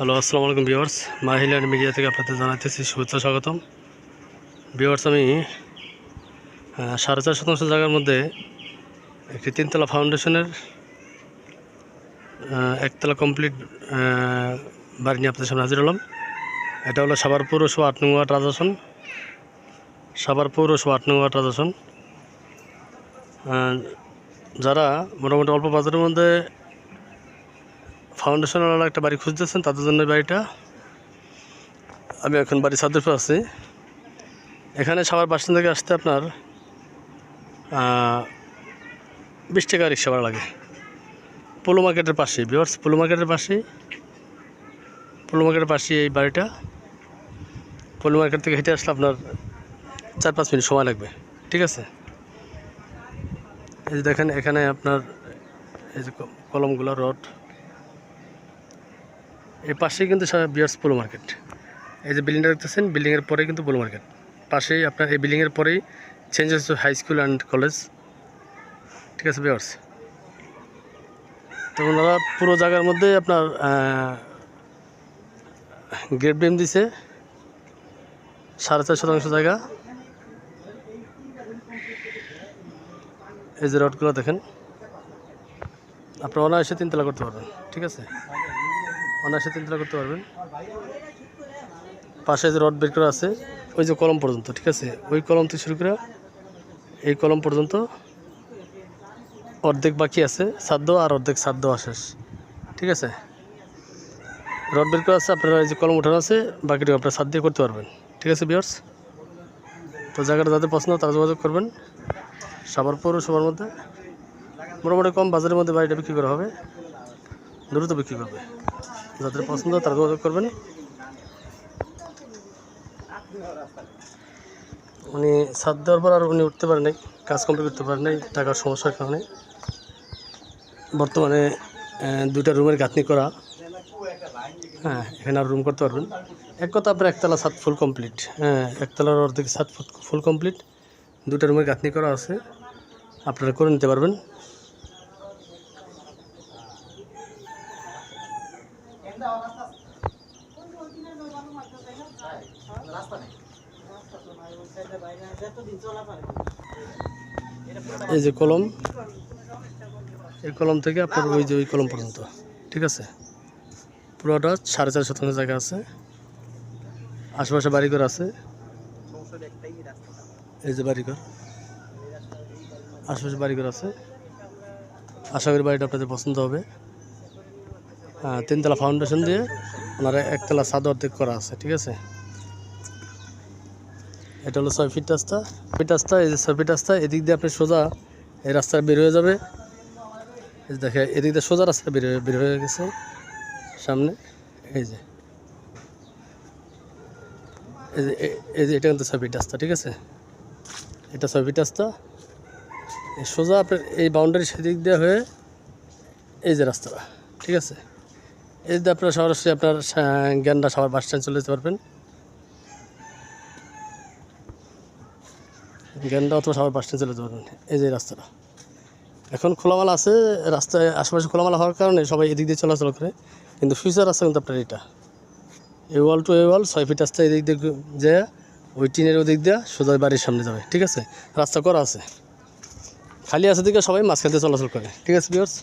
Hello আসসালামু আলাইকুম viewers মাহিল্যান্ড media থেকে আপনাদের জানাতেছি শুভেচ্ছা, স্বাগতম। ভিউয়ার্স আমি সাড়ে চার শতাংশ জায়গার মধ্যে একটি তিনতলা ফাউন্ডেশনের একতলা কমপ্লিট বাড়ি নিয়ে আপনাদের সামনে হাজির হলাম। এটা হলো সাভার পৌরসভা আট নং ওয়ার্ড রাজাসন। সাভার পৌরসভা আট নং ওয়ার্ড রাজাসন। যারা মোটামুটি অল্প বাজারের মধ্যে ফাউন্ডেশনওয়ালা একটা বাড়ি খুঁজতেছেন, তাদের জন্য বাড়িটা। আমি এখন বাড়ি সাদ্দুফে আছি। এখানে সবার বাসিন্দা থেকে আসতে আপনার বিশ টাকা রিক্সা ভাড়া লাগে। পোলো মার্কেটের পাশেই বিভার্স পোলো মার্কেটের পাশেই। পোলো মার্কেটের পাশেই এই বাড়িটা। পোলো মার্কেট থেকে হেঁটে আসলে আপনার চার পাঁচ মিনিট সময় লাগবে। ঠিক আছে? এই যে দেখেন, এখানে আপনার এই যে কলমগুলো, রড। এই পাশেই কিন্তু বিয়ার্স পোলো মার্কেট। এই যে বিল্ডিংটা দেখতেছেন, বিল্ডিংয়ের পরেই কিন্তু পোলো মার্কেট। পাশেই আপনার এই বিল্ডিংয়ের পরেই চেঞ্জ হচ্ছে হাই স্কুল অ্যান্ড কলেজ ঠিক আছে বিয়ার্স তো ওনারা পুরো জায়গার মধ্যে আপনার গেট বেম দিছে। সাড়ে চার শতাংশ জায়গা। এই যে রডগুলো দেখেন। আপনারা অনায়াসে তিনতলা করতে পারবেন। ঠিক আছে? অনায়াসে তিনতলা করতে পারবেন। পাশে যে রড বের করা আছে, ওই যে কলম পর্যন্ত, ঠিক আছে? ওই কলম থেকে শুরু করে এই কলম পর্যন্ত অর্ধেক বাকি আছে সাধ্য আর অর্ধেক সাধ্য আশেষ ঠিক আছে? রড বের করা আছে, আপনারা এই যে কলম উঠানো আছে বাকিটা আপনারা সাদ দিয়ে করতে পারবেন, ঠিক আছে বিয়ার্স তো জায়গাটা যাদের পছন্দ, তারা যোগাযোগ করবেন, সবার পৌরসভার মধ্যে। মোটামুটি কম বাজারের মধ্যে বাড়িটা বিক্রি করা হবে, দ্রুত বিক্রি করবে। যাদের পছন্দ তারা যোগাযোগ করবেন। উনি ছাদ দেওয়ার পর আর উনি উঠতে পারেন নাই, কাজ কমপ্লিট করতে পারেন নাই, টাকার সমস্যার কারণে। বর্তমানে দুইটা রুমের গাঁথনি করা। হ্যাঁ এখানে আর রুম করতে পারবেন। এক কথা, আপনার একতলা ছাদ ফুল কমপ্লিট হ্যাঁ একতলার অর্ধেক ছাদ ফুল কমপ্লিট দুটা রুমের গাঁথনি করা আছে। আপনারা করে নিতে পারবেন। এই যে কলম, এই কলম থেকে আপনার ওই যে ওই কলম পর্যন্ত, ঠিক আছে? পুরোটা সাড়ে চার শতাংশ জায়গা আছে। আশেপাশে বাড়িঘর আছে। এই যে বাড়িঘর, আশেপাশে বাড়িঘর আছে। আশা করি বাড়িটা আপনাদের পছন্দ হবে। তিনতলা ফাউন্ডেশন দিয়ে ওনারা একতলা ছাদ অর্ধেক করা আছে, ঠিক আছে? এটা হলো ছয় ফিট রাস্তা। ফিট রাস্তা, এই যে ছয় ফিট রাস্তা, এদিক দিয়ে আপনি সোজা এই রাস্তা বের হয়ে যাবে। দেখে এদিক দিয়ে সোজা রাস্তা বের হয়ে বের হয়ে গেছে। সামনে, এই যে। এই যে এটা কিন্তু ছয় ফিট রাস্তা, ঠিক আছে? এটা ছয় ফিট রাস্তা। সোজা আপনার এই বাউন্ডারি সেদিক দিয়ে হয়ে এই যে রাস্তাটা, ঠিক আছে? এই যে আপনার সরাসরি আপনার জ্ঞানটা সবার বাস স্ট্যান্ড চলে যেতে পারবেন। জ্ঞানটা অথবা সবার বাস স্ট্যান্ড চলে যেতে পারবেন। এই যে রাস্তাটা। এখন খোলামালা আছে, রাস্তায় আশেপাশে খোলামালা হওয়ার কারণে সবাই এদিক দিয়ে চলাচল করে। কিন্তু ফিউচার রাস্তা কিন্তু আপনার এটা। এ ওয়াল টু এ ওয়াল ছয় ফিট রাস্তা এদিক দিয়ে যে ওই টিনের ওদিক দিয়ে সোজা বাড়ির সামনে যাবে, ঠিক আছে? রাস্তা করা আছে। খালি আছে দিকে সবাই মাঝখান দিয়ে চলাচল করে, ঠিক আছে বিয়ার্স